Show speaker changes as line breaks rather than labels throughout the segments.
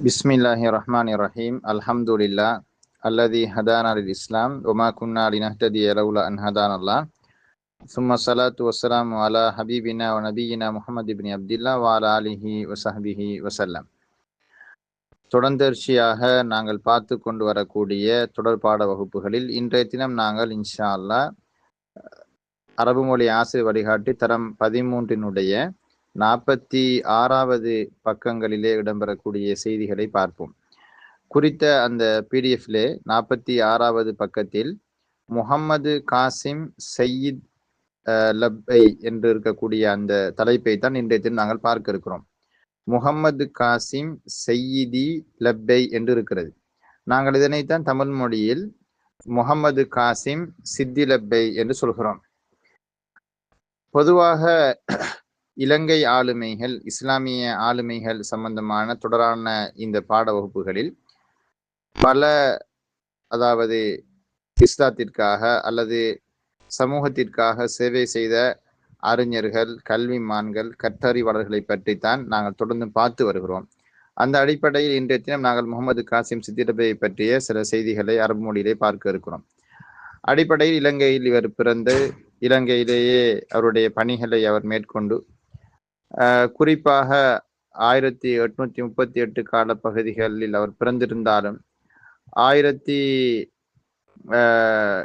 بسم الله الرحمن الرحيم الحمد لله الذي هدانا للإسلام وما كنا لنهتدي لولا أن هدانا الله ثم الصلاة والسلام على حبيبنا ونبينا محمد بن عبد الله وعلى آله وصحبه وسلم தொடர்ந்தர்ச்சியாக நாங்கள் பார்த்து கொண்டு வரக்கூடிய தொடர்பாட வகுப்புகளில் இன்றைய தினம் நாங்கள் இன்ஷா அல்லாஹ் அரபு மொழி ஆசிரியர் வழிகாட்டி தரம் பதிமூன்றினுடைய நாற்பத்தி ஆறாவது பக்கங்களிலே இடம்பெறக்கூடிய செய்திகளை பார்ப்போம். குறித்த அந்த பிடிஎஃப்லே நாற்பத்தி ஆறாவது பக்கத்தில் முகம்மது காசிம் சையீத் அஹ், லப்பை என்று இருக்கக்கூடிய அந்த தலைப்பை தான் இன்றைய தினம் நாங்கள் பார்க்க இருக்கிறோம். முகம்மது காசிம் செய்யிதி லப்பை என்று இருக்கிறது. நாங்கள் இதனைத்தான் தமிழ் மொழியில் முகம்மது காசிம் சித்தி லப்பை என்று சொல்கிறோம். பொதுவாக இலங்கை ஆளுமைகள் இஸ்லாமிய ஆளுமைகள் சம்பந்தமான தொடரான இந்த பாட வகுப்புகளில் பல அதாவது இஸ்லாத்திற்காக அல்லது சமூகத்திற்காக சேவை செய்த அறிஞர்கள் கல்விமான்கள் கற்றறிவாளர்களை பற்றித்தான் நாங்கள் தொடர்ந்து பார்த்து வருகிறோம். அந்த அடிப்படையில் இன்றைய தினம் நாங்கள் முகமது காசிம் சித்திரபையை பற்றிய சில செய்திகளை அரபு மொழியிலே பார்க்க இருக்கிறோம். அடிப்படையில் இலங்கையில் இவர் பிறந்து இலங்கையிலேயே அவருடைய பணிகளை அவர் மேற்கொண்டு குறிப்பாக ஆயிரத்தி எட்நூத்தி முப்பத்தி எட்டு கால பகுதிகளில் அவர் பிறந்திருந்தாலும் ஆயிரத்தி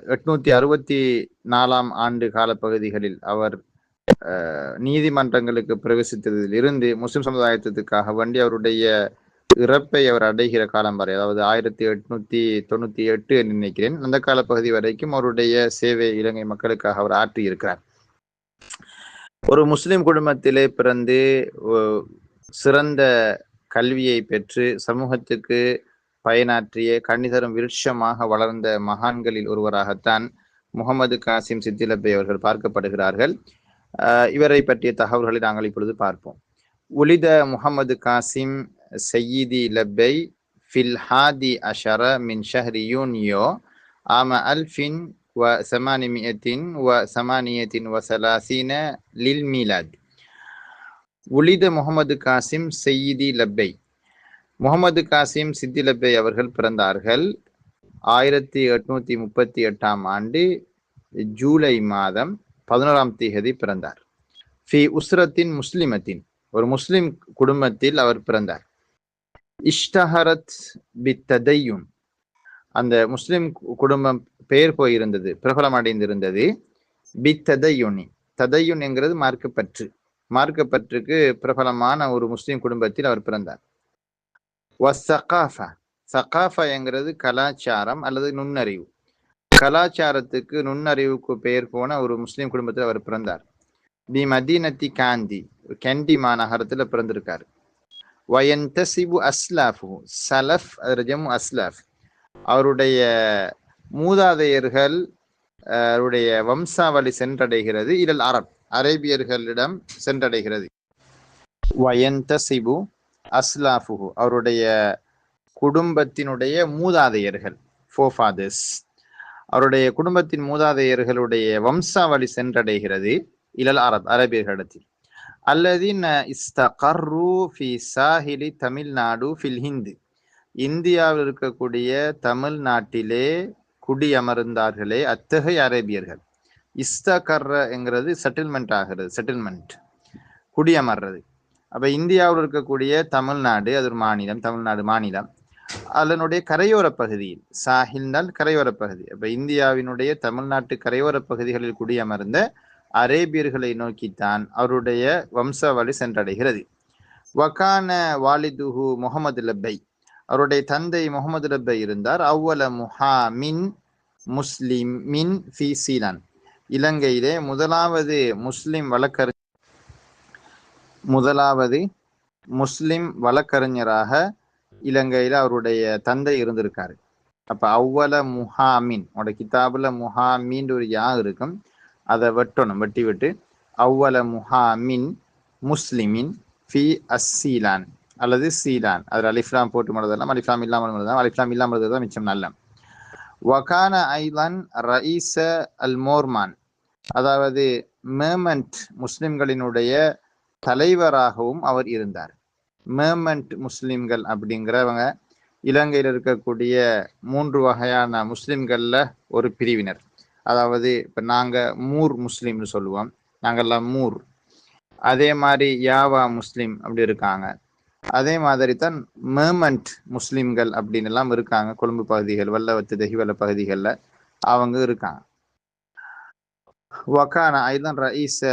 எட்நூத்தி அறுபத்தி நாலாம் ஆண்டு காலப்பகுதிகளில் அவர் நீதிமன்றங்களுக்கு பிரவேசித்ததில் இருந்து முஸ்லிம் சமுதாயத்திற்காக வேண்டி அவருடைய இறப்பை அவர் அடைகிற காலம் வரை அதாவது ஆயிரத்தி எட்நூத்தி தொண்ணூத்தி எட்டு என்று நினைக்கிறேன் அந்த காலப்பகுதி வரைக்கும் அவருடைய சேவை இலங்கை மக்களுக்காக அவர் ஆற்றி இருக்கிறார் ஒரு முஸ்லிம் குடும்பத்திலே பிறந்து சிறந்த கல்வியை பெற்று சமூகத்துக்கு பயனாற்றிய கண்ணிதரும் விருட்சமாக வளர்ந்த மகான்களில் ஒருவராகத்தான் முகமது காசிம் சித்திலப்பை அவர்கள் பார்க்கப்படுகிறார்கள். இவரை பற்றிய தகவல்களை நாங்கள் இப்பொழுது பார்ப்போம். உலித முகமது காசிம் சையீதி லப்பை ஃபில்ஹாதி அஷர மின் ஷஹ்ரி யூனியோ ஆம அல்ஃபின் வ சமானிமியத்தின் வ சமானியத்தின் வ லில் மீலாத் உலித முகமது காசிம் செய்தி லப்பை முகமது காசிம் சித்தி லப்பை அவர்கள் பிறந்தார்கள் ஆயிரத்தி எட்நூத்தி முப்பத்தி எட்டாம் ஆண்டு ஜூலை மாதம் பதினோராம் தேதி பிறந்தார். ஃபி உஸ்ரத்தின் முஸ்லிமத்தின் ஒரு முஸ்லிம் குடும்பத்தில் அவர் பிறந்தார். இஷ்டஹரத் பித்ததையும் அந்த முஸ்லிம் கு- குடும்பம் பெயர் போயிருந்தது பிரபலம் அடைந்திருந்தது ததையுனி ததையுன் என்கிறது மார்க்கப்பற்று. மார்க்கப்பற்றுக்கு பிரபலமான ஒரு முஸ்லீம் குடும்பத்தில் அவர் பிறந்தார். வசகாஃபா சகாஃபா. என்கிறது கலாச்சாரம் அல்லது நுண்ணறிவு. கலாச்சாரத்துக்கு நுண்ணறிவுக்கு பெயர் போன ஒரு முஸ்லீம் குடும்பத்தில் அவர் பிறந்தார். பி மதீனத்தி காந்தி. கெண்டி மாநகரத்தில் பிறந்திருக்கார். வயந்தசிபு அஸ்லாஃபு. சலஃப் ரஜமு அஸ்லாஃப். அவருடைய மூதாதையர்கள் அஹ், அவருடைய வம்சாவளி சென்றடைகிறது. இதில் அரப் அரேபியர்களிடம் சென்றடைகிறது. வயந்தசிபு அஸ்லாஃபுஹு அவருடைய குடும்பத்தினுடைய மூதாதையர்கள் ஃபோஃபாதர்ஸ். அவருடைய குடும்பத்தின் மூதாதையர்களுடைய வம்சாவளி சென்றடைகிறது. இலல் அரப் அரேபியர்களிடத்தில். அல்லதின் இஸ்தகர்ரு ஃபி சாஹிலி தமிழ்நாடு ஃபில் ஹிந்து. இந்தியாவில் இருக்கக்கூடிய தமிழ்நாட்டிலே குடியமர்ந்தார்களே அத்தகைய அரேபியர்கள். இஸ்தகர்ங்கிறது செட்டில்மெண்ட் ஆகிறது செட்டில்மெண்ட் குடியமர்றது. அப்போ இந்தியாவில் இருக்கக்கூடிய தமிழ்நாடு அது ஒரு மாநிலம் தமிழ்நாடு மாநிலம். அதனுடைய கரையோர பகுதியில் சாஹில்னால் கரையோர பகுதி. அப்போ இந்தியாவினுடைய தமிழ்நாட்டு கரையோர பகுதிகளில் குடியமர்ந்த அரேபியர்களை நோக்கித்தான் அவருடைய வம்சாவளி சென்றடைகிறது. வகான வாலிதுஹு முகமது லப்பை. அவருடைய தந்தை முகமது லப்பை இருந்தார். அவ்வல முஹாமின் முஸ்லிம் மின் ஃபி சீலான் இலங்கையிலே முதலாவது முஸ்லிம் வழக்கறி முதலாவது முஸ்லிம் வழக்கறிஞராக இலங்கையில அவருடைய தந்தை இருந்திருக்காரு. அப்ப அவ்வல முஹாமின் உங்களோட கிதாபில் முஹாமின் ஒரு யா இருக்கும். அதை வெட்டணும் வெட்டி விட்டு அவ்வல முஹாமின் முஸ்லிமின் ஃபி அஸ்ஸீலான் அல்லது சீலான் அதில் அலிஃப்லாம் போட்டு மறதெல்லாம் அலிஃப்லாம் இல்லாமல் மறதான் அலிஃப்லாம் இல்லாமல் தான் மிச்சம் நல்ல. வகான ஐலன் ரயீச அல் மோர்மான் அதாவது மேமண்ட் முஸ்லிம்களினுடைய தலைவராகவும் அவர் இருந்தார். மேர்மெண்ட் முஸ்லிம்கள் அப்படிங்கிறவங்க இலங்கையில் இருக்கக்கூடிய மூன்று வகையான முஸ்லிம்களில் ஒரு பிரிவினர். அதாவது இப்போ நாங்கள் மூர் முஸ்லீம்னு சொல்லுவோம். நாங்கள்லாம் மூர். அதே மாதிரி யாவா முஸ்லீம் அப்படி இருக்காங்க. அதே மாதிரி தான் மேர்மெண்ட் முஸ்லிம்கள் அப்படின்னு எல்லாம் இருக்காங்க கொழும்பு பகுதிகள் வல்லவத்து தெஹிவல பகுதிகளில் அவங்க இருக்காங்க وكان أيضا رئيس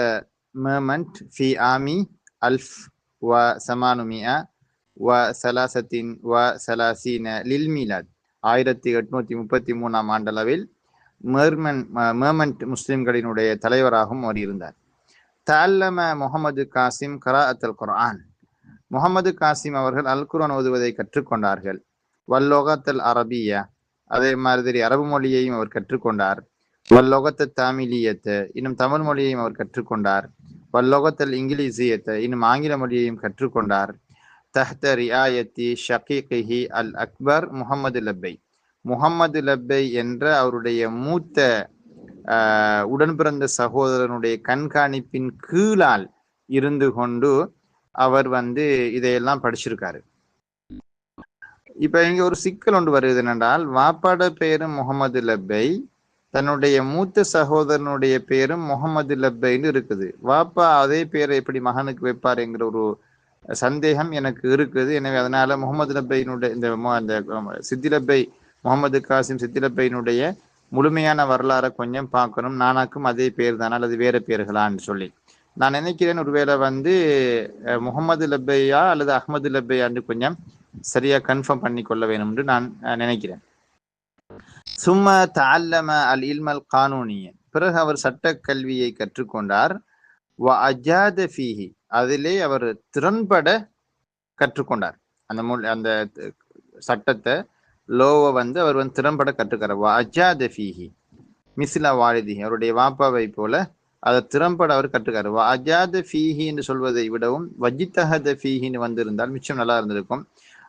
ميرمنت في عام 1833 للميلاد ஆயிரத்தி எட்நூத்தி முப்பத்தி மூணாம் ஆண்டளவில் மேர்மன் மேர்மெண்ட் முஸ்லிம்களினுடைய தலைவராகவும் அவர் இருந்தார் தால்லம முகமது காசிம் கராஅத் அல் குர்ஆன் முகமது காசிம் அவர்கள் அல் குரான் ஓதுவதை கற்றுக்கொண்டார்கள். வல்லோகத்தல் அரபியா அதே மாதிரி அரபு மொழியையும் அவர் கற்றுக்கொண்டார். வல்லோகத்த தமிழியத்தை இன்னும் தமிழ் மொழியையும் அவர் கற்றுக்கொண்டார். வல்லோகத்தல் இங்கிலீசியத்தை இன்னும் ஆங்கில மொழியையும் கற்றுக்கொண்டார். தஹ்த ரியாயத்தி ஷகீகி அல் அக்பர் முகமது லப்பை. முகமது லப்பை என்ற அவருடைய மூத்த உடன் பிறந்த சகோதரனுடைய கண்காணிப்பின் கீழால் இருந்து கொண்டு அவர் வந்து இதையெல்லாம் படிச்சிருக்காரு. இப்ப இங்க ஒரு சிக்கல் ஒன்று வருது என்னென்றால் வாப்பாட பெயரும் முகமது லப்பை தன்னுடைய மூத்த சகோதரனுடைய பெயரும் முகமது லப்பைன்னு இருக்குது. வாப்பா அதே பேரை எப்படி மகனுக்கு வைப்பாருங்கிற ஒரு சந்தேகம் எனக்கு இருக்குது. எனவே அதனால முகமது லப்பையினுடைய இந்த அந்த சித்திலப்பை முகமது காசிம் சித்திலப்பையினுடைய முழுமையான வரலாறை கொஞ்சம் பார்க்கணும். நானாக்கும் அதே பேர் தானால் அது வேற பேர்களான்னு சொல்லி. நான் நினைக்கிறேன் ஒருவேளை வந்து முகமது லப்பையா அல்லது அஹமது லப்பையான்னு கொஞ்சம் சரியா கன்ஃபார்ம் பண்ணி கொள்ள வேணும் என்று நான் நினைக்கிறேன். சும்மா தால்லம அல் இல்மல் கானூனிய பிறகு அவர் சட்ட கல்வியை கற்றுக்கொண்டார். வ அஜாத ஃபீஹி. அதிலே அவர் திறன்பட கற்றுக்கொண்டார். அந்த மொழி அந்த சட்டத்தை லோவை வந்து அவர் வந்து திறன்பட கற்றுக்கிறார் வ அஜாத ஃபீஹி. மிஸ்லா வாலிதி அவருடைய வாப்பாவை போல அதை திறம்பட அவர் கற்றுக்காரு. அஜாத ஃபீஹின்னு சொல்வதை விடவும் வஜித்தஹத ஃபீஹின்னு வந்திருந்தால் மிச்சம் நல்லா இருந்திருக்கும்.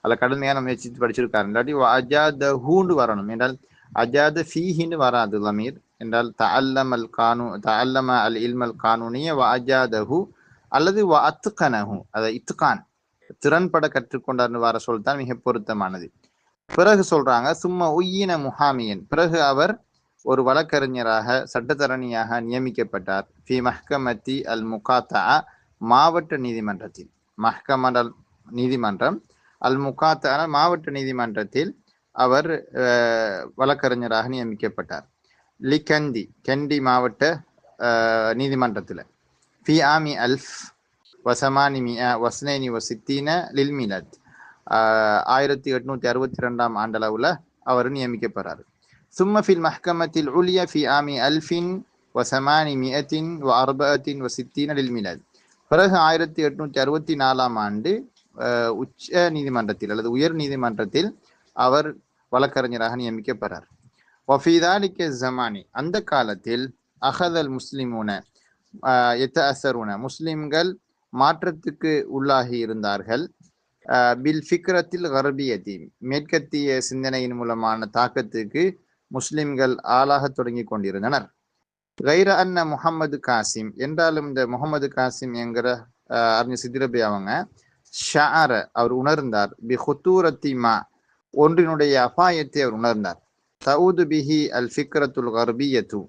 அதில் கடுமையான முயற்சி படிச்சிருக்காரு. இல்லாட்டி அஜாத ஹூண்டு வரணும். என்றால் அஜாத ஃபீஹின்னு வராது லமீர். என்றால் தஅல்லம் அல் கானு த அல்லம அல் இல்மல் கானூனிய வ அஜாதஹு அல்லது வ அத்துக்கனஹு. அதை இத்துக்கான். திறன்பட கற்றுக்கொண்டார்னு வர சொல் தான் மிக பொருத்தமானது. பிறகு சொல்றாங்க சும்மா உய்யின முஹாமியன். பிறகு அவர் ஒரு வழக்கறிஞராக சட்டத்தரணியாக நியமிக்கப்பட்டார். ஃபி மஹ்கமத்தி அல் முகாத்தா மாவட்ட நீதிமன்றத்தில். மஹ்கமடல் நீதிமன்றம் அல் முகாத்தான மாவட்ட நீதிமன்றத்தில் அவர் வழக்கறிஞராக நியமிக்கப்பட்டார். லிகந்தி கண்டி மாவட்ட நீதிமன்றத்தில். ஃபி ஆமி அல்ஃப் வசமானி மியா வசனேனி வசித்தீன லில்மிலத் ஆயிரத்தி எட்நூத்தி அறுபத்தி ரெண்டாம் ஆண்டளவில் அவர் நியமிக்கப்படுறார் ثم في المحكمة العليا في عام அல்ஃபின் வசமானி மியத்தின் பிறகு ஆயிரத்தி எட்நூத்தி அறுபத்தி நாலாம் ஆண்டு உச்ச நீதிமன்றத்தில் அல்லது உயர் நீதிமன்றத்தில் அவர் வழக்கறிஞராக நியமிக்கப்படுறார். வஃபீதாலிக்க ஜமானி அந்த காலத்தில் அகதல் முஸ்லிமுன எத்த அசருன முஸ்லிம்கள் மாற்றத்துக்கு உள்ளாகி இருந்தார்கள். பில் ஃபிக்ரத்தில் கர்பியத்தி மேற்கத்திய சிந்தனையின் மூலமான தாக்கத்துக்கு முஸ்லிம்கள் ஆளாக தொடங்கி கொண்டிருந்தனர். கைர அன்ன முகமது காசிம். என்றாலும் இந்த முகமது காசிம் என்கிற அறிஞர் சித்திரபி அவங்க ஷார அவர் உணர்ந்தார். பி ஹுத்தூரத்தி மா ஒன்றினுடைய அபாயத்தை அவர் உணர்ந்தார். தவுது பிஹி அல் ஃபிக்ரத்துல் கர்பியத்து.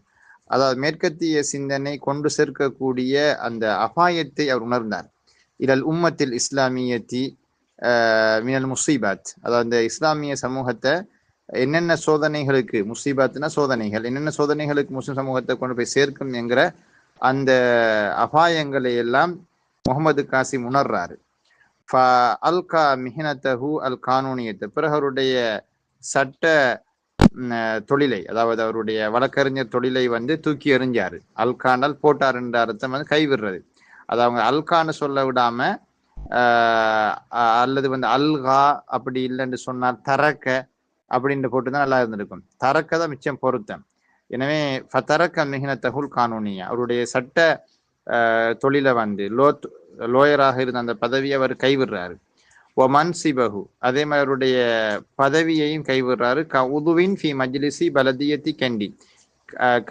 அதாவது மேற்கத்திய சிந்தனை கொண்டு சேர்க்கக்கூடிய அந்த அபாயத்தை அவர் உணர்ந்தார். இதில் உம்மத்தில் இஸ்லாமியத்தி மினல் முசீபாத் அதாவது இந்த இஸ்லாமிய சமூகத்தை என்னென்ன சோதனைகளுக்கு முசீபாத்துனா சோதனைகள் என்னென்ன சோதனைகளுக்கு முஸ்லிம் சமூகத்தை கொண்டு போய் சேர்க்கும் என்கிற அந்த அபாயங்களை எல்லாம் முகமது காசிம் உணர்றாரு. அல்கா மிஹினத்தஹு அல் கானூனியத்தை பிறகு அவருடைய சட்ட தொழிலை அதாவது அவருடைய வழக்கறிஞர் தொழிலை வந்து தூக்கி எறிஞ்சாரு. அல்கானால் போட்டார் என்ற அர்த்தம் வந்து கைவிடுறது. அது அவங்க அல்கான்னு சொல்ல விடாம அல்லது வந்து அல்கா அப்படி இல்லைன்னு சொன்னால் தரக்க அப்படின்னு போட்டு தான் நல்லா இருந்திருக்கும். தரக்க தான் மிச்சம் பொருத்தம். எனவே ஃபதரக்க மிகினத்தகுல் கானூனியா. அவருடைய சட்ட தொழிலை வந்து லோ லோயராக இருந்த அந்த பதவியை அவர் கைவிடுறாரு. ஒ மன்சிபஹு அதே மாதிரி அவருடைய பதவியையும் கைவிடுறாரு. க உதுவின் ஃபி மஜ்லிசி பலதியத்தி கண்டி.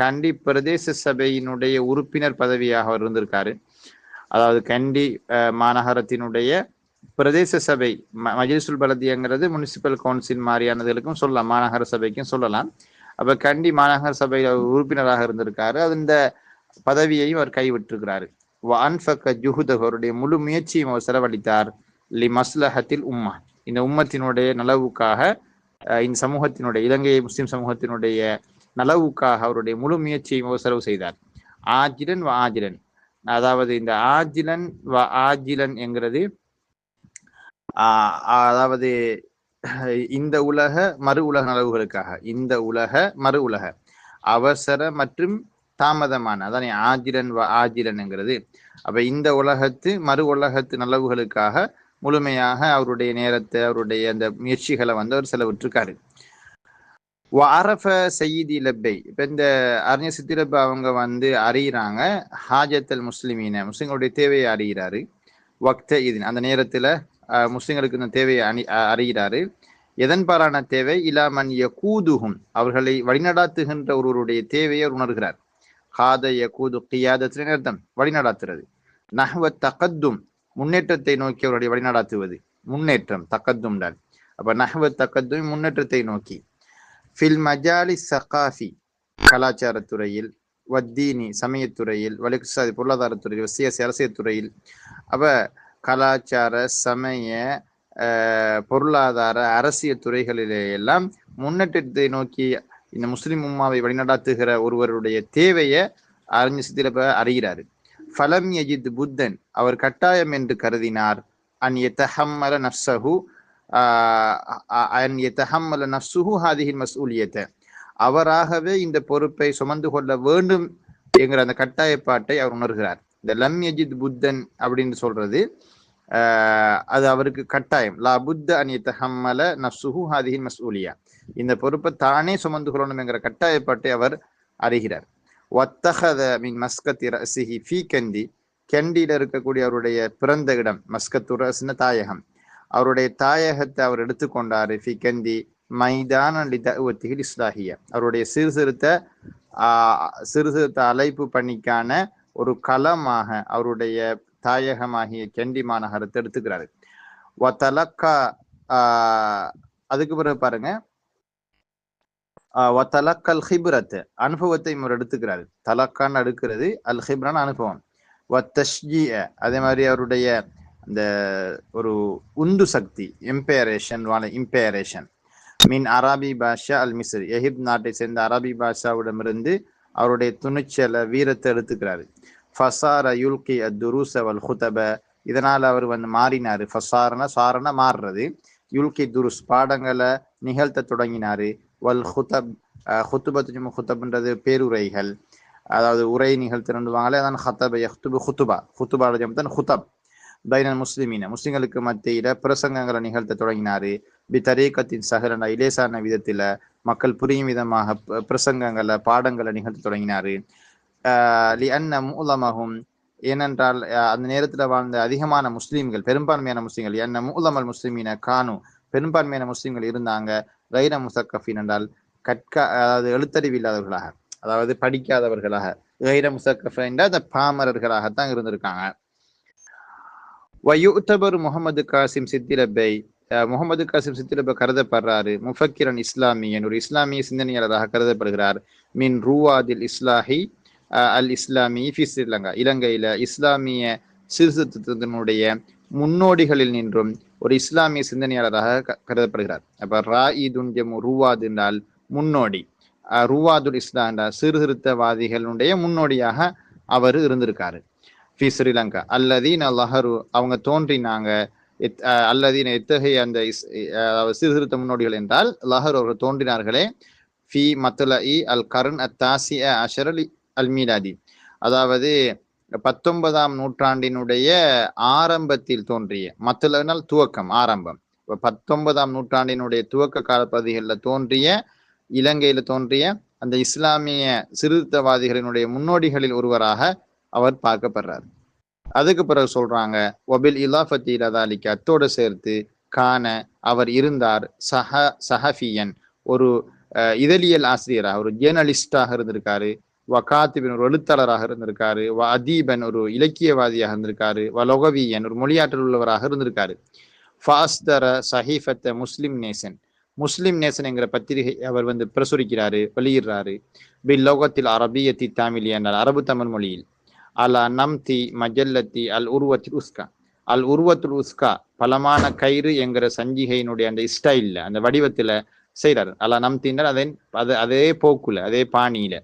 கண்டி பிரதேச சபையினுடைய உறுப்பினர் பதவியாக அவர் இருந்திருக்காரு. அதாவது கண்டி மாநகரத்தினுடைய பிரதேச சபை ம- பலதியங்கிறது முனிசிபல் கவுன்சில் மாதிரியானதுகளுக்கும் சொல்லலாம் மாநகர சபைக்கும் சொல்லலாம். அப்ப கண்டி மாநகர சபையில உறுப்பினராக இருந்திருக்காரு. அது இந்த பதவியையும் அவர் கைவிட்டிருக்கிறாரு. அன்ஃபக்க ஜுஹுதஹு அவருடைய முழு முயற்சியும் அவர் செலவழித்தார். லி மஸ்லஹத்தில் உம்மா. இந்த உம்மத்தினுடைய நலவுக்காக இந்த சமூகத்தினுடைய இலங்கை முஸ்லிம் சமூகத்தினுடைய நலவுக்காக அவருடைய முழு முயற்சியும் அவர் செலவு செய்தார். ஆஜிலன் வ ஆஜிலன். அதாவது இந்த ஆஜிலன் வ ஆஜிலன் என்கிறது அதாவது இந்த உலக மறு உலக நலவுகளுக்காக இந்த உலக மறு உலக அவசர மற்றும் தாமதமான அதான் ஆஜிரன் வ அப்ப இந்த உலகத்து மறு உலகத்து நலவுகளுக்காக முழுமையாக அவருடைய நேரத்தை அவருடைய அந்த முயற்சிகளை வந்து அவர் செலவிட்டிருக்காரு. அரஃப சயீதி லப்பை இப்ப இந்த அறிஞர் சித்திரப்ப அவங்க வந்து அறியிறாங்க ஹாஜத்தல் முஸ்லிமீன முஸ்லிம்களுடைய தேவையை அறிகிறாரு வக்த இது அந்த நேரத்துல முஸ்லிம்களுக்கு இந்த தேவையை அணி அறிகிறாரு. எதன் பாரான தேவை இலாமன் கூதுகும் அவர்களை வழிநடாத்துகின்ற ஒருவருடைய தேவையை அவர் உணர்கிறார். ஹாத யகூது கியாதத்தின் அர்த்தம் வழிநடாத்துறது. நஹ்வ தகத்தும் முன்னேற்றத்தை நோக்கி அவருடைய வழிநடாத்துவது. முன்னேற்றம் தக்கத்தும் தான். அப்ப நஹ்வ தக்கத்தும் முன்னேற்றத்தை நோக்கி. ஃபில் மஜாலி சகாஃபி கலாச்சாரத்துறையில் வத்தீனி சமயத்துறையில் வலிகுசாதி பொருளாதாரத்துறையில் சியாசி அரசியல் அப்போ கலாச்சார சமய பொருளாதார அரசியல் துறைகளிலே எல்லாம் முன்னேற்றத்தை நோக்கி இந்த முஸ்லிம் உம்மாவை வழிநடாத்துகிற ஒருவருடைய தேவையை அறிஞர் சித்திரப்ப அறிகிறாரு. ஃபலம் யஜித் புத்தன் அவர் கட்டாயம் என்று கருதினார். அன் எத்தஹம்மல நஃப்சஹு அன் எத்தஹம்மல நஃப்சுஹு ஹாதிஹின் மஸ்ஊலியத்தை அவராகவே இந்த பொறுப்பை சுமந்து கொள்ள வேண்டும் என்கிற அந்த கட்டாயப்பாட்டை அவர் உணர்கிறார். இந்த லம் யஜித் புத்தன் அப்படின்னு சொல்றது அது அவருக்கு கட்டாயம். லா புத்த அன் ஹம்மல நஃப்சுஹு ஹாதிஹில் மஸ்ஊலியா இந்த பொறுப்பை தானே சுமந்து கொள்ளணும் என்கிற கட்டாயப்பாட்டை அவர் அறிகிறார். ஒத்தகத மீன் மஸ்கத்தி ரசிஹி ஃபி கண்டி கெண்டியில் இருக்கக்கூடிய அவருடைய பிறந்த இடம் மஸ்கத்து ரஸ்ன தாயகம். அவருடைய தாயகத்தை அவர் எடுத்துக்கொண்டார் ஃபி கந்தி மைதான லிதவத்திகள் இஸ்லாஹிய. அவருடைய சீர்திருத்த ஆஹ் சீர்திருத்த அழைப்பு பணிக்கான ஒரு களமாக அவருடைய தாயகமாகிய கெண்டி மாநகரத்தை எடுத்துக்கிறாரு. வத்தலக்கா ஆஹ் அதுக்கு பிறகு பாருங்க. வத்தலக்கல் ஹிப்ரத் அனுபவத்தை இவர் எடுத்துக்கிறாரு. தலக்கான்னு எடுக்கிறது அல் ஹிப்ரான் அனுபவம். வத்தஷ்ஜிய அதே மாதிரி அவருடைய அந்த ஒரு உந்து சக்தி இம்பேரேஷன் இம்பேரேஷன். மீன் அராபி பாஷா அல் மிஸ்ரி எகிப்த் நாட்டை சேர்ந்த அரபி பாஷாவிடமிருந்து அவருடைய துணிச்சலை வீரத்தை எடுத்துக்கிறாரு. ஃபசார யுல்கி அத்துருச வல் ஹுதப இதனால் அவர் வந்து மாறினார். ஃபசாரன சாரண மாறுறது. யுல்கி துருஸ் பாடங்களை நிகழ்த்த தொடங்கினாரு. வல் ஹுதப் ஹுத்துபத்து ஹுத்தப்ன்றது பேருரைகள். அதாவது உரை நிகழ்த்திருந்துவாங்களே அதான் ஹத்தப யஹ்துபு ஹுத்துபா ஹுத்துபா தான் ஹுதப் பைனல் முஸ்லிமீன. முஸ்லிம்களுக்கு மத்தியில பிரசங்கங்களை நிகழ்த்த தொடங்கினாரு. பி தரீக்கத்தின் சகலன இலேசான விதத்துல மக்கள் புரியும் விதமாக ப- பிரசங்கங்களை பாடங்களை நிகழ்த்த தொடங்கினாரு. மூலமகும் ஏனென்றால் அந்த நேரத்துல வாழ்ந்த அதிகமான முஸ்லீம்கள் பெரும்பான்மையான முஸ்லீம்கள் என்ன மூலமல் முஸ்லிமீன காணும் பெரும்பான்மையான முஸ்லிம்கள் இருந்தாங்க கைர முசக்கஃபின் என்றால் கற்க அதாவது எழுத்தறிவு இல்லாதவர்களாக அதாவது படிக்காதவர்களாக கைர முசக்கஃப் என்றால் அந்த பாமரர்களாகத்தான் இருந்திருக்காங்க. வயூத்தபர் முகமது காசிம் சித்திரபை முகமது காசிம் சித்திரபை கருதப்படுறாரு முஃபக்கிரன் இஸ்லாமியன் ஒரு இஸ்லாமிய சிந்தனையாளராக கருதப்படுகிறார். மின் ரூவாதில் இஸ்லாஹி அல் இஸ்லாமி ஃபி ஸ்ரீலங்கா. இலங்கையில இஸ்லாமிய சீர்திருத்தத்தினுடைய முன்னோடிகளில் நின்றும் ஒரு இஸ்லாமிய சிந்தனையாளராக க- கருதப்படுகிறார். அப்ப ரா ஈதுன் ஜமு ரூவாத் என்றால் முன்னோடி. ரூவாதுல் இஸ்லாம் என்றால் சீர்திருத்தவாதிகளுடைய முன்னோடியாக அவர் இருந்திருக்காரு. ஃபி ஸ்ரீலங்கா. அல்லதீன் லஹரு அவங்க தோன்றினாங்க. எத்- அல்லதீன் எத்தகைய அந்த இஸ்- சீர்திருத்த முன்னோடிகள் என்றால் லஹர் அவர்கள் தோன்றினார்களே. ஃபி மத்துல இ அல் கருண் அத்தாசி அஷரலி அல் மீலாதி அதாவது பத்தொன்பதாம் நூற்றாண்டினுடைய ஆரம்பத்தில் தோன்றிய மத்துலனால் துவக்கம் ஆரம்பம். பத்தொன்பதாம் நூற்றாண்டினுடைய துவக்க காலப்பகுதிகளில் தோன்றிய இலங்கையில தோன்றிய அந்த இஸ்லாமிய சிறுத்தவாதிகளினுடைய முன்னோடிகளில் ஒருவராக அவர் பார்க்கப்படுறார். அதுக்கு பிறகு சொல்றாங்க ஒபில் இலாஃபத்தி இலதாலிக்கு அத்தோடு சேர்த்து கான அவர் இருந்தார் சஹ சஹஃபியன் ஒரு அஹ், இதழியல் ஆசிரியராக ஒரு ஜேர்னலிஸ்டாக இருந்திருக்காரு. வகாத்திபின் ஒரு எழுத்தாளராக இருந்திருக்காரு. வ அதீபன் ஒரு இலக்கியவாதியாக இருந்திருக்காரு. வ லொகவியன் ஒரு மொழியாற்றல் உள்ளவராக இருந்திருக்காரு. ஃபாஸ்தர சஹீஃபத்த முஸ்லிம் நேசன். முஸ்லிம் நேசன் என்கிற பத்திரிகை அவர் வந்து பிரசுரிக்கிறாரு வெளியிடுறாரு. பில் லோகத்தில் அரபியத்தி தமிழ் என்றால் அரபு தமிழ் மொழியில். அலா நம்தி மஜல்லத்தி அல் உருவத்தில் உஸ்கா. அல் உருவத்துல் உஸ்கா பலமான கயிறு என்கிற சஞ்சிகையினுடைய அந்த ஸ்டைலில் அந்த வடிவத்துல செய்கிறார் அலா நம்தின்றால் அதே அது அதே போக்குல அதே பாணியில.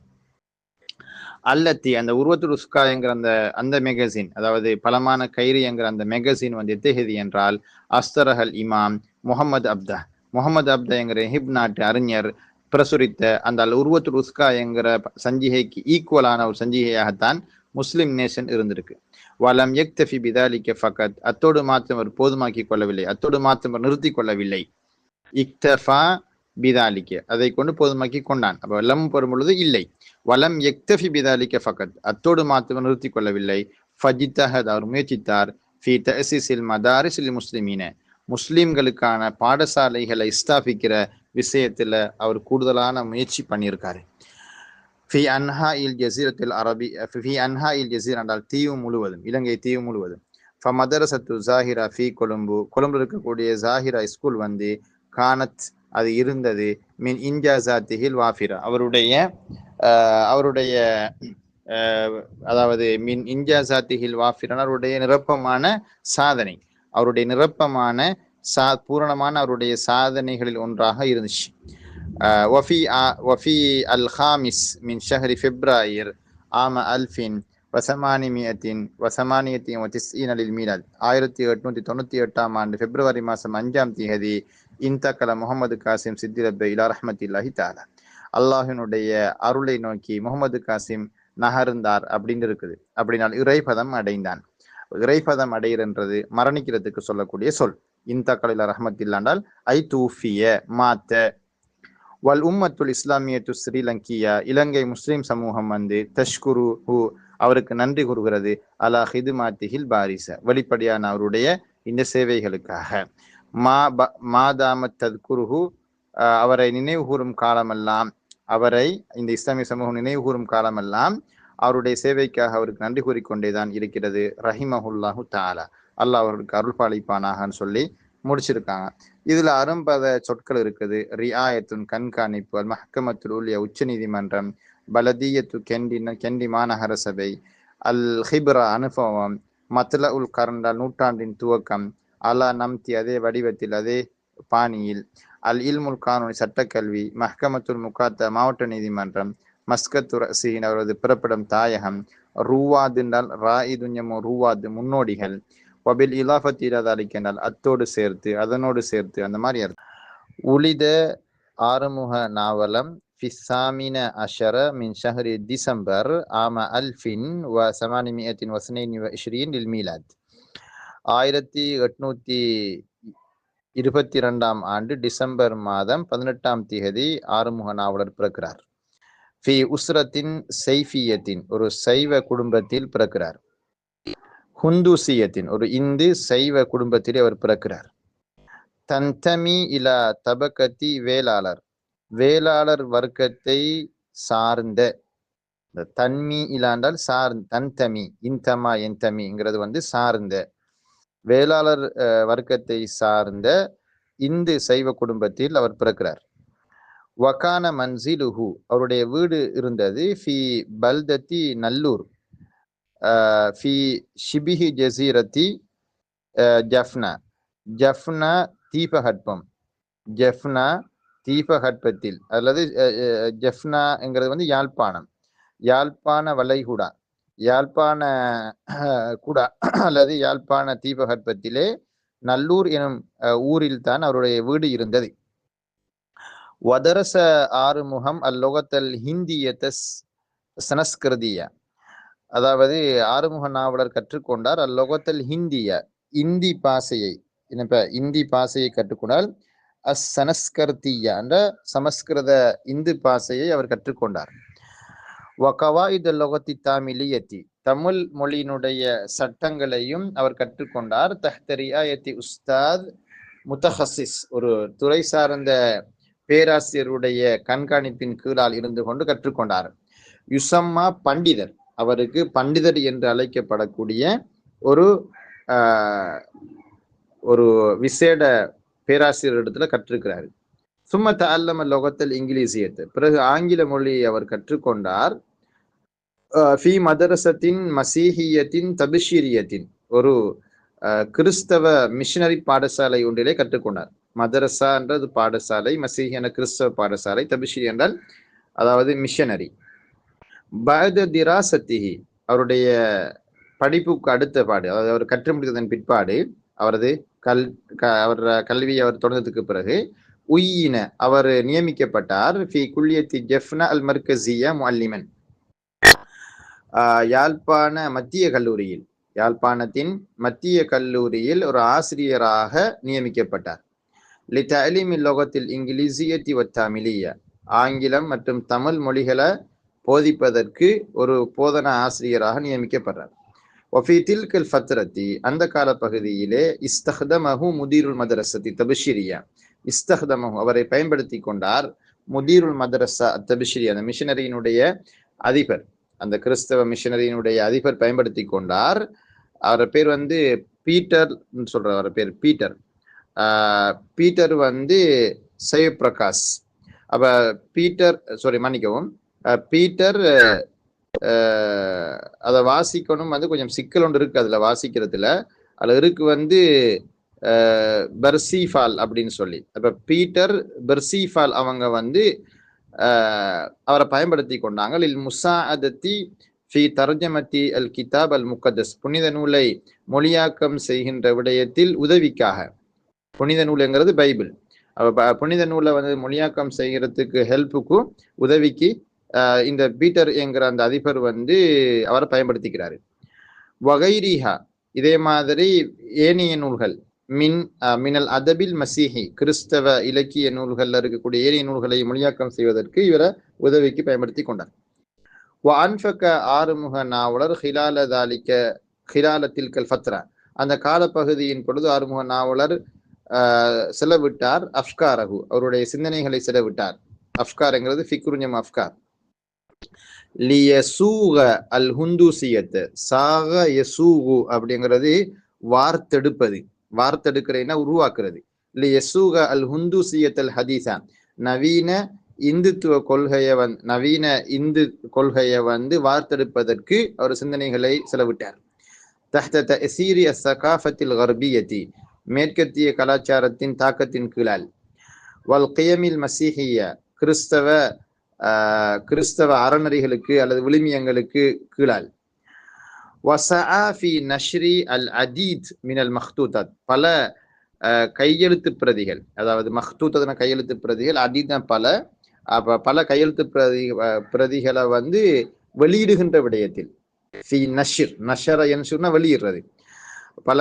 அல்லத்தி அந்த உருவத்துல் உஸ்கா என்கிற அந்த அந்த மெகசின் அதாவது பலமான கைரி என்கிற அந்த மெகசின் வந்து எத்தகையது என்றால் அஸ்தரஹல் இமாம் முகமது அப்தா. முகமது அப்தா என்கிற ஹிப் நாட்டு அறிஞர் பிரசுரித்த அந்த அல் உருவத்துல் உஸ்கா என்கிற சஞ்சிகைக்கு ஈக்குவலான ஒரு சஞ்சிகையாகத்தான் முஸ்லிம் நேஷன் இருந்திருக்கு. வலம் எக்தஃபி பிதாலிக்க ஃபகத் அத்தோடு மாத்திரம் அவர் போதுமாக்கி கொள்ளவில்லை அத்தோடு மாத்திரம் நிறுத்திக் நிறுத்தி கொள்ளவில்லை. இக்தஃபா பிதாலிக்க அதை கொண்டு போதுமாக்கி கொண்டான் அப்போ லம் பெறும் பொழுது இல்லை வலம் எக்தஃபி பிதாலிக்க ஃபகத் அத்தோடு மாத்திரம் நிறுத்தி கொள்ளவில்லை ஃபஜித்தஹத் அவர் முயற்சித்தார் ஃபி தஹசிசில் மதாரிசில் முஸ்லிமீன முஸ்லீம்களுக்கான பாடசாலைகளை ஸ்தாபிக்கிற விஷயத்துல அவர் கூடுதலான முயற்சி பண்ணியிருக்காரு ஃபி அன்ஹா இல் ஜசீரத்தில் அரபி ஃபி அன்ஹா இல் ஜசீர் என்றால் தீவு முழுவதும் இலங்கை தீவு முழுவதும் ஃப மதரசத்து ஜாஹிரா ஃபி கொழும்பு கொழும்பு இருக்கக்கூடிய ஜாஹிரா ஸ்கூல் வந்து கானத் அது இருந்தது. மீன் இன்ஜாசாத்திகில் வாஃபிரா. அவருடைய அவருடைய அதாவது மின் இந்தியா இன்ஜாசாத்திகில் வாஃபிரன் அவருடைய நிரப்பமான சாதனை. அவருடைய நிரப்பமான சா பூரணமான அவருடைய சாதனைகளில் ஒன்றாக இருந்துச்சு. ஒஃபி ஒஃபி அல் ஹாமிஸ் மின் ஷஹரி ஃபெப்ராயிர் ஆம அல்ஃபின் வசமானிமியத்தின் வசமானியத்தின் ஒத்திஸ்இன் அலில் மீலாத். ஆயிரத்தி எட்நூத்தி தொண்ணூத்தி எட்டாம் ஆண்டு பிப்ரவரி மாதம் அஞ்சாம் தேதி இன்தக்கல முகமது காசிம் சித்திரப்பை இலா ரஹமத்தில்லாஹி தாலா அல்லாஹினுடைய அருளை நோக்கி முகமது காசிம் நகர்ந்தார் அப்படின்னு இருக்குது. அப்படின்னால் இறைபதம் அடைந்தான். இறைபதம் அடைகிறன்றது மரணிக்கிறதுக்கு சொல்லக்கூடிய சொல். இந்த கலையில ரஹமத்தில்லாண்டால் ஐ தூஃபிய மாத்த. வல் உம்மத்துல் இஸ்லாமியத்து ஸ்ரீலங்கியா இலங்கை முஸ்லிம் சமூகம் வந்து தஷ்குரு ஹூ அவருக்கு நன்றி கூறுகிறது. அலா ஹிதுமாத்திஹில் பாரிச. வெளிப்படையான அவருடைய இந்த சேவைகளுக்காக. மா ப மாதாம தத்குருஹு அவரை நினைவு கூறும் காலமெல்லாம் அவரை இந்த இஸ்லாமிய சமூகம் நினைவு கூறும் காலமெல்லாம் அவருடைய சேவைக்காக அவருக்கு நன்றி கூறிக்கொண்டேதான் இருக்கிறது ரஹிமஹுல்லாஹு தாலா அல்லாஹ் அவருக்கு அருள் பாலிப்பானாகன்னு சொல்லி முடிச்சிருக்காங்க. இதுல அரும்பத சொற்கள் இருக்குது. ரியாயத்துன் கண்காணிப்பு அல் மஹக்கமத்துல் உச்ச நீதிமன்றம் பலதீயத்து கெண்டி கெண்டி மாநகர சபை அல் ஹிப்ரா அனுபவம் மத்ல உல் கரண்டால் நூற்றாண்டின் துவக்கம் அலா நம்தி அதே வடிவத்தில் அதே பாணியில். அல் இல்முல் கானூனி சட்டக்கல்வி மஹ்கமத்துல் முகாத்த மாவட்ட நீதிமன்றம் மஸ்கத்து ரசீன் அவரது பிறப்பிடம் தாயகம் ரூவாது என்றால் ராயிதுஞ்சமோ ரூவாது முன்னோடிகள். வபில் இலாஃபத் இலாதாலிக் என்றால் அத்தோடு சேர்த்து அதனோடு சேர்த்து அந்த மாதிரி அர்த்தம். உளித ஆறுமுக நாவலம் ஃபிசாமின அஷர மின் ஷஹரி டிசம்பர் ஆம அல்ஃபின் வ சமானிமியத்தின் வசனை இஷ்ரீன் இல் மீலாத். ஆயிரத்தி எட்நூத்தி இருபத்தி ரெண்டாம் ஆண்டு டிசம்பர் மாதம் பதினெட்டாம் தேதி ஆறுமுக நாவலர் பிறக்கிறார். ஃபி உஸ்ரத்தின் சைஃபியத்தின் ஒரு சைவ குடும்பத்தில் பிறக்கிறார். ஹுந்துசியத்தின் ஒரு இந்து சைவ குடும்பத்தில் அவர் பிறக்கிறார். தந்தமி இலா தபக்கத்தி வேளாளர் வேளாளர் வர்க்கத்தை சார்ந்த இந்த தன்மி இலாண்டால் சார் தன்தமி இன்தமா என்தமிங்கிறது வந்து சார்ந்த வேளாளர் வர்க்கத்தை சார்ந்த இந்து சைவ குடும்பத்தில் அவர் பிறக்கிறார். வக்கான மன்சிலுஹு அவருடைய வீடு இருந்தது ஃபி பல்தத்தி நல்லூர் ஃபி ஷிபிஹி ஜசீரத்தி ஜஃப்னா. ஜஃப்னா தீபகற்பம். ஜஃப்னா தீபகற்பத்தில் அல்லது ஜஃப்னாங்கிறது வந்து யாழ்ப்பாணம். யாழ்ப்பாண வளைகுடா. யாழ்ப்பாண குடா அல்லது யாழ்ப்பாண தீபகற்பத்திலே நல்லூர் எனும் ஊரில் தான் அவருடைய வீடு இருந்தது. வதரச ஆறுமுகம் அல்லொகத்தல் ஹிந்தியத்தஸ் சனஸ்கிருதிய. அதாவது ஆறுமுக நாவலர் கற்றுக்கொண்டார். அல்லொகத்தல் ஹிந்திய இந்தி பாசையை இப்ப இந்தி பாசையை கற்றுக்கொண்டால் அஸ் சனஸ்கர்த்திய என்ற சமஸ்கிருத இந்து பாசையை அவர் கற்றுக்கொண்டார். வகவாயுத லொகத்தி தாமிலியத்தி தமிழ் மொழியினுடைய சட்டங்களையும் அவர் கற்றுக்கொண்டார். தஹ்தரியாயத்தி உஸ்தாத் முத்தஹசிஸ் ஒரு துறை சார்ந்த பேராசிரியருடைய கண்காணிப்பின் கீழால் இருந்து கொண்டு கற்றுக்கொண்டார். யுசம்மா பண்டிதர் அவருக்கு பண்டிதர் என்று அழைக்கப்படக்கூடிய ஒரு ஆஹ், ஒரு விசேட பேராசிரியர் இடத்துல கற்றுக்கிறார். சும்ம தஅல்லம லோகத்தில் இங்கிலீசியத்து. பிறகு ஆங்கில மொழியை அவர் கற்றுக்கொண்டார். ஃபி மதரசத்தின் மசீஹியத்தின் தபிஷீரியத்தின் ஒரு கிறிஸ்தவ மிஷனரி பாடசாலை ஒன்றிலே கற்றுக்கொண்டார். மதரசா என்றது பாடசாலை மசீஹி என கிறிஸ்தவ பாடசாலை தபிஷீரி என்றால் அதாவது மிஷனரி. பத திராசத்திஹி அவருடைய படிப்புக்கு அடுத்த பாடு அதாவது அவர் கற்று முடித்ததன் பிற்பாடு அவரது கல் க அவர் கல்வியை அவர் தொடர்ந்ததுக்கு பிறகு உயின அவர் நியமிக்கப்பட்டார். ஃபி குல்லியத்தி ஜெஃப்னா அல் மர்கசியா முல்லிமன் யாழ்ப்பாண மத்திய கல்லூரியில் யாழ்ப்பாணத்தின் மத்திய கல்லூரியில் ஒரு ஆசிரியராக நியமிக்கப்பட்டார். லிதலீமி லோகத்தில் இங்கிலீசியத்தி வத்தாமிலிய ஆங்கிலம் மற்றும் தமிழ் மொழிகளை போதிப்பதற்கு ஒரு போதனா ஆசிரியராக நியமிக்கப்படுறார். ஒஃபி தில்கல் ஃபத்ரத்தி அந்த கால பகுதியிலே இஸ்தஹ்தமஹு முதீருல் மதரசத்தி தபிஷிரியா இஸ்தஹ்தமஹு அவரை பயன்படுத்தி கொண்டார் முதீருல் மதரசா தபிஷிரி அந்த மிஷனரியினுடைய அதிபர். அந்த கிறிஸ்தவ மிஷனரியினுடைய அதிபர் பயன்படுத்தி கொண்டார். அவர் பேர் வந்து பீட்டர் சொல்ற அவர் பேர் பீட்டர். பீட்டர் வந்து சைவ பிரகாஷ் அப்ப பீட்டர் சாரி மன்னிக்கவும். பீட்டர் அதை வாசிக்கணும் வந்து கொஞ்சம் சிக்கல் ஒன்று இருக்கு அதுல வாசிக்கிறதுல. அதுல இருக்கு வந்து பெர்சிஃபால் அப்படின்னு சொல்லி. அப்ப பீட்டர் பெர்சிஃபால் அவங்க வந்து அவரை பயன்படுத்தி கொண்டாங்க. இல் முசாஅதத்தி ஃபி தர்ஜமத்தி அல் கிதாப் அல் முக்கதஸ் புனித நூலை மொழியாக்கம் செய்கின்ற விடயத்தில் உதவிக்காக. புனித நூலுங்கிறது பைபிள். புனித நூலை வந்து மொழியாக்கம் செய்கிறதுக்கு ஹெல்ப்புக்கும் உதவிக்கு இந்த பீட்டர் என்கிற அந்த அதிபர் வந்து அவரை பயன்படுத்திக்கிறாரு. வகைரிஹா இதே மாதிரி ஏனைய நூல்கள். மின் மினல் அதபில் மசீஹி கிறிஸ்தவ இலக்கிய நூல்களில் இருக்கக்கூடிய ஏனைய நூல்களை மொழியாக்கம் செய்வதற்கு இவரை உதவிக்கு பயன்படுத்தி கொண்டார். வான்ஃபக்க ஆறுமுக நாவலர் ஹிலால தாலிக்க ஹிலால தில்கல் ஃபத்ரா. அந்த காலப்பகுதியின் பொழுது ஆறுமுக நாவலர் ஆஹ் செலவிட்டார் அஃப்காரகு அவருடைய சிந்தனைகளை செலவிட்டார். அஃப்கார்ங்கிறது ஃபிக்ருஞ்சம் அஃப்கார். லியசூக அல் ஹுந்தூசியத்து சாக யசூகு அப்படிங்கிறது வார்த்தெடுப்பது. வார்த்தெடுக்கிறேன்னா உருவாக்குறது. லியசூக அல் ஹுந்து அல் ஹதீசா நவீன இந்துத்துவ கொள்கையை வந் நவீன இந்து கொள்கையை வந்து வார்த்தெடுப்பதற்கு அவர் சிந்தனைகளை செலவிட்டார். தஹ்த தசீரி சகாஃபத்தில் கர்பியத்தி மேற்கத்திய கலாச்சாரத்தின் தாக்கத்தின் கீழால். வல் கியமில் மசீஹிய கிறிஸ்தவ ஆஹ், கிறிஸ்தவ அறநெறிகளுக்கு அல்லது விழுமியங்களுக்கு கீழால். வசஆ ஃபி நஷ்ரி அல் அதீத் மினல் மஹ்தூதத் பல கையெழுத்து பிரதிகள். அதாவது மஹ்தூத்தன கையெழுத்து பிரதிகள் அதீத்னா பல. பல கையெழுத்து பிரதி பிரதிகளை வந்து வெளியிடுகின்ற விடயத்தில். ஃபி நஷிர் நஷர சொன்னா வெளியிடுறது. பல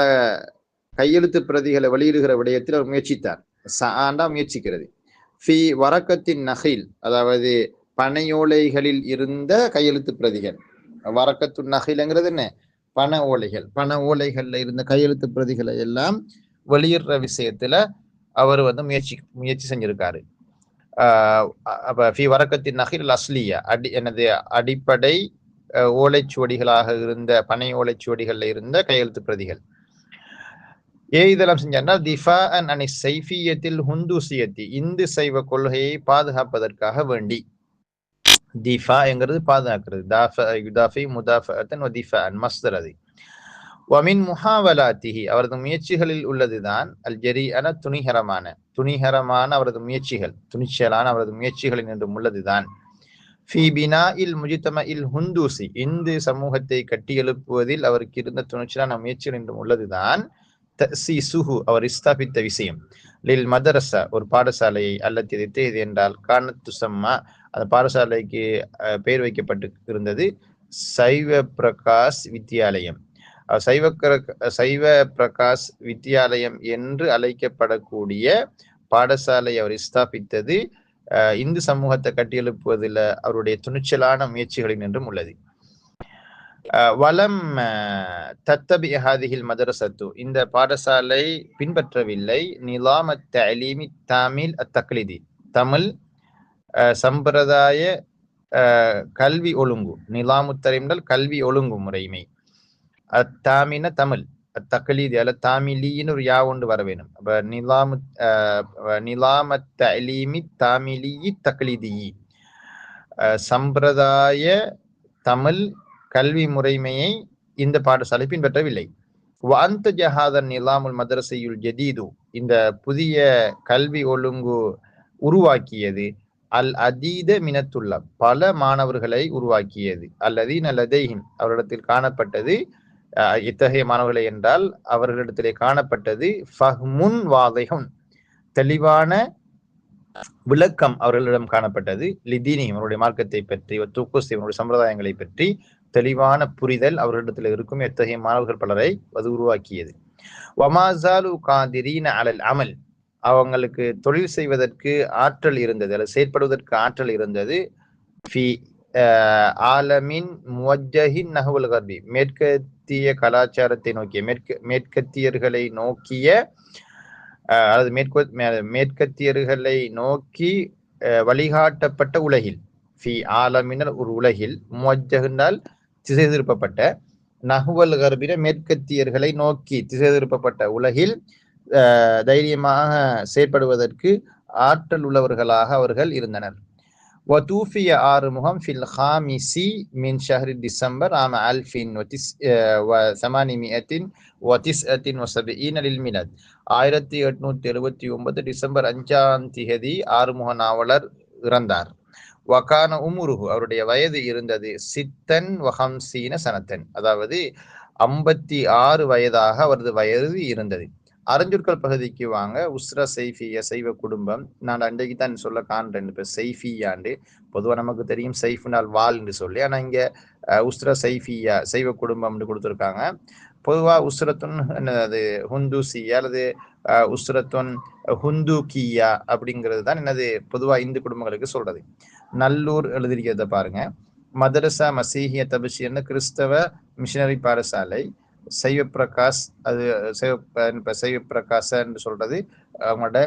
கையெழுத்து பிரதிகளை வெளியிடுகிற விடயத்தில் அவர் முயற்சித்தார். சாண்டா முயற்சிக்கிறது. ஃபி வரக்கத்தின் நகைல் அதாவது பனையோலைகளில் இருந்த கையெழுத்து பிரதிகள். வரக்கத்து நகைலங்கிறது என்ன? பண ஓலைகள். பண ஓலைகள்ல இருந்த கையெழுத்து பிரதிகளை எல்லாம் வெளியிடுற விஷயத்துல அவர் வந்து முயற்சி முயற்சி செஞ்சிருக்காரு. அப்ப ஃபி வரக்கத்தின் நகில் அஸ்லியா அடி எனது அடிப்படை ஓலைச்சுவடிகளாக இருந்த பனை ஓலைச்சுவடிகள்ல இருந்த கையெழுத்து பிரதிகள். ஏ இதெல்லாம் செஞ்சார்னா திஃபா அன் அனி சைஃபியத்தில் ஹுந்துசியத்தி இந்து சைவ கொள்கையை பாதுகாப்பதற்காக வேண்டி. திஃபா பாதுகாக்கிறது தாஃப யுதாஃபி முதாஃபத்தன் திஃபா அன் மஸ்தர் அது வமின் முஹாவலாத்திஹி அவரது முயற்சிகளில் உள்ளதுதான் அல் ஜெரி துணிகரமான துணிகரமான அவரது முயற்சிகள் துணிச்சலான அவரது முயற்சிகளில் என்றும் உள்ளதுதான் ஃபீபினா இல் முஜித்தம இல் ஹுந்தூசி இந்து சமூகத்தை கட்டியெழுப்புவதில் அவருக்கு இருந்த துணிச்சலான முயற்சிகள் என்றும் உள்ளதுதான் தசிசுஹு அவர் ஸ்தாபித்த விஷயம் லில் மதரசா ஒரு பாடசாலையை அல்லது இது என்றால் கானத்து சம்மா அந்த பாடசாலைக்கு அஹ், பெயர் வைக்கப்பட்டு இருந்தது சைவ பிரகாஷ் வித்யாலயம். சைவ சைவ பிரகாஷ் வித்யாலயம் என்று அழைக்கப்படக்கூடிய பாடசாலை அவர் ஸ்தாபித்தது. இந்து சமூகத்தை கட்டியெழுப்புவதில் அவருடைய துணிச்சலான முயற்சிகளின் என்றும் உள்ளது. வலம் தத்தபி ஹாதிகில் மதரசத்து இந்த பாடசாலை பின்பற்றவில்லை. நிலாம தலிமி தமிழ் அத்தக்லிதி தமிழ் சம்பிரதாய அஹ், கல்வி ஒழுங்கு. நிலாமுத்தரிம்டல் கல்வி ஒழுங்கு முறைமை. அத்தாமின தமிழ். அத்தக்லீதி அல்ல தாமிலின்னு ஒரு யா ஒன்று வர வேணும் அப்ப நிலாமு அஹ், நிலாம தலீமி தாமிலி தக்லீதி அஹ், சம்பிரதாய தமிழ் கல்வி முறைமையை இந்த பாடசாலை பின்பற்றவில்லை. வாந்த ஜஹாதன் நிலாமுல் மதரசையுள் ஜதீது. இந்த புதிய கல்வி ஒழுங்கு உருவாக்கியது. அல் அதீத மினத்துள்ள பல மாணவர்களை உருவாக்கியது. அல்லதீன் அல்லதைஹிம் அவரிடத்தில் காணப்பட்டது அஹ், இத்தகைய மாணவர்களை என்றால் அவர்களிடத்திலே காணப்பட்டது ஃபஹ்முன் வாதைஹுன் தெளிவான விளக்கம் அவர்களிடம் காணப்பட்டது. லிதீனி அவருடைய மார்க்கத்தை பற்றி தூக்குஸ்தி இவனுடைய சம்பிரதாயங்களை பற்றி தெளிவான புரிதல் அவர்களிடத்தில் இருக்கும். எத்தகைய மாணவர்கள் பலரை அது உருவாக்கியது. வமாசாலு காதிரீன அலல் அமல் அவங்களுக்கு தொழில் செய்வதற்கு ஆற்றல் இருந்தது அல்லது செயற்படுவதற்கு ஆற்றல் இருந்தது. ஃபி ஆலமின் முவஜஹின் நகவல் கர்பி மேற்கத்திய கலாச்சாரத்தை நோக்கிய மேற்கு மேற்கத்தியர்களை நோக்கிய அதாவது மேற்கோ மேற்கத்தியர்களை நோக்கி அஹ், வழிகாட்டப்பட்ட உலகில் ஃபி ஆலமினர் ஒரு உலகில் முவஜஹினால் திசை திருப்பப்பட்ட நகுவல் கர்பின மேற்கத்தியர்களை நோக்கி திசை திருப்பப்பட்ட உலகில் தைரியமாக செயற்படுவதற்கு ஆற்றல் உள்ளவர்களாக அவர்கள் இருந்தனர். வதூஃபிய ஆறுமுகம் ஃபில் ஹாமிசி மின் ஷஹரி டிசம்பர் ஆம் அல்ஃபின் ஒத்திஸ் சமானி மியத்தின் ஒத்திஸ் அத்தின் ஒசபீனலில் மினத். ஆயிரத்தி எட்நூத்தி எழுபத்தி ஒன்பது டிசம்பர் அஞ்சாம் திகதி ஆறுமுக நாவலர் இறந்தார். வகான உமுருகு அவருடைய வயது இருந்தது சித்தன் வஹம்சீன சனத்தன். அதாவது ஐம்பத்தி ஆறு வயதாக அவரது வயது இருந்தது. அறிஞர்கள் பகுதிக்கு வாங்க. உஸ்ரா சைஃபிய சைவ குடும்பம். நான் அன்றைக்கு தான் சொல்ல காண்றேன். இப்போ சைஃபியாண்டு. பொதுவாக நமக்கு தெரியும் சைஃப்னால் வால்னு சொல்லி. ஆனால் இங்கே உஸ்ரா சைஃபியா சைவ குடும்பம்னு கொடுத்துருக்காங்க. பொதுவாக உஸ்ரத்துன் என்னது ஹுந்துசியா அல்லது உஸ்ரத்துன் ஹுந்துகியா அப்படிங்கிறது தான் என்னது பொதுவாக இந்து குடும்பங்களுக்கு சொல்றது. நல்லூர் எழுதியிருக்கிறத பாருங்க. மதரசா மசீஹிய தபிஷியன்னு கிறிஸ்தவ மிஷினரி பாடசாலை. சைவ பிரகாஷ் அது சைவ சைவ பிரகாசன்னு சொல்றது அவங்களோட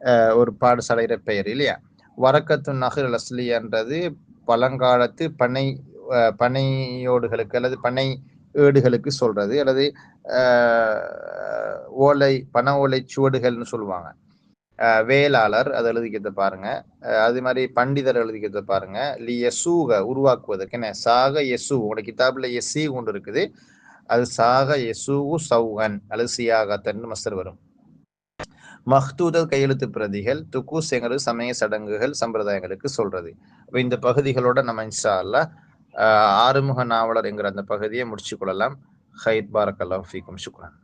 அஹ், ஒரு பாடசாலையிற பெயர் இல்லையா? வரக்கத்து நகர் அஸ்லியன்றது பழங்காலத்து பனை அஹ், பனையோடுகளுக்கு அல்லது பனை ஏடுகளுக்கு சொல்றது அல்லது ஓலை பண ஓலை சுவடுகள்னு சொல்லுவாங்க. அஹ், வேளாளர் அதை எழுதிக்கிறத பாருங்க. அஹ், அது மாதிரி பண்டிதர் எழுதிக்கிறத பாருங்க. லி எசூக உருவாக்குவதற்கு என்ன சாக யசு உங்களோட கிதாபில் எஸ்சி கொண்டு இருக்குது. அது சாக யசூவு சௌகன் அல்லது சியாகத்தன் மஸ்தர் வரும். மஹ்தூதல் கையெழுத்து பிரதிகள் துக்கூஸ் எங்களது சமய சடங்குகள் சம்பிரதாயங்களுக்கு சொல்றது. அப்ப இந்த பகுதிகளோட நம்ம இன்ஷா ஆஹ் ஆறுமுக நாவலர் என்கிற அந்த பகுதியை முடிச்சு கொள்ளலாம் ஹைத் பாரக் அல்லாஹ் ஃபீக்கும். சுக்ரான்.